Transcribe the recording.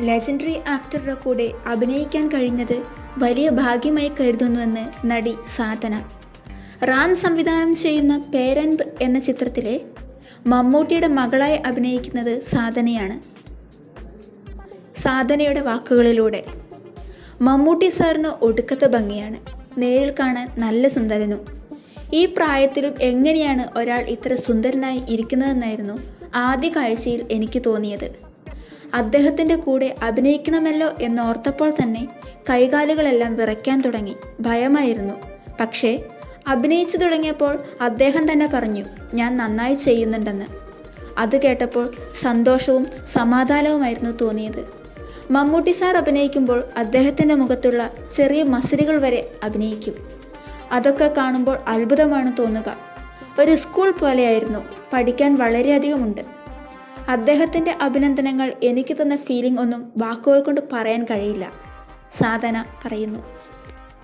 Legendary ആക്ടറുടെ കൂടെ അഭിനയിക്കാൻ കഴിഞ്ഞത് വലിയ ഭാഗ്യമായി കരുതുന്നുവെന്ന് നടി സാധന. റാം സംവിധാനം ചെയ്യുന്ന പേരൻപ് എന്ന ചിത്രത്തിലെ മമ്മൂട്ടിയുടെ മകളായി അഭിനയിക്കുന്നത് സാധനയാണ്. സാധനയുടെ വാക്കുകളിലൂടെ. മമ്മൂട്ടി സാറിന് ഒടുക്കത്തെ ഭംഗിയാണ്. നേരിൽ കാണാൻ നല്ല സുന്ദരനും. ഈ പ്രായത്തിലും എങ്ങനെയാണ് ഒരാൾ ഇത്ര സുന്ദരനായി ഇരിക്കുന്നതെന്നായിരുന്നു ആദ്യ കാഴ്ചയിൽ എനിക്ക് തോന്നിയത്. അദ്ദേഹത്തിന്റെ കൂടെ അഭിനയിക്കണമല്ലോ എന്നോർത്തപ്പോൾ തന്നെ കൈകാലുകളെല്ലാം വിറയ്ക്കാൻ തുടങ്ങി. ഭയമായിരുന്നു. പക്ഷേ അഭിനയിച്ചു തുടങ്ങിയപ്പോൾ അദ്ദേഹം തന്നെ പറഞ്ഞു ഞാൻ നന്നായി ചെയ്യുന്നുണ്ടെന്ന്. അത് കേട്ടപ്പോൾ സന്തോഷവും സമാധാനവുമായിരുന്നു തോന്നിയത്. മമ്മൂട്ടി സാർ അഭിനയിക്കുമ്പോൾ അദ്ദേഹത്തിന്റെ മുഖത്തുള്ള ചെറിയ മസിലുകൾ വരെ അഭിനയിക്കും. അതൊക്കെ കാണുമ്പോൾ അത്ഭുതമാണ് തോന്നുക. ഒരു സ്കൂൾ പോലെയായിരുന്നു. പഠിക്കാൻ വളരെയധികമുണ്ട് അദ്ദേഹത്തിന്റെ അഭിനന്ദനങ്ങൾ എനിക്ക് തന്ന ഫീലിംഗ് ഒന്നും വാക്കുകൾ കൊണ്ട് പറയാൻ കഴിയില്ല. സാധന പറയുന്നു.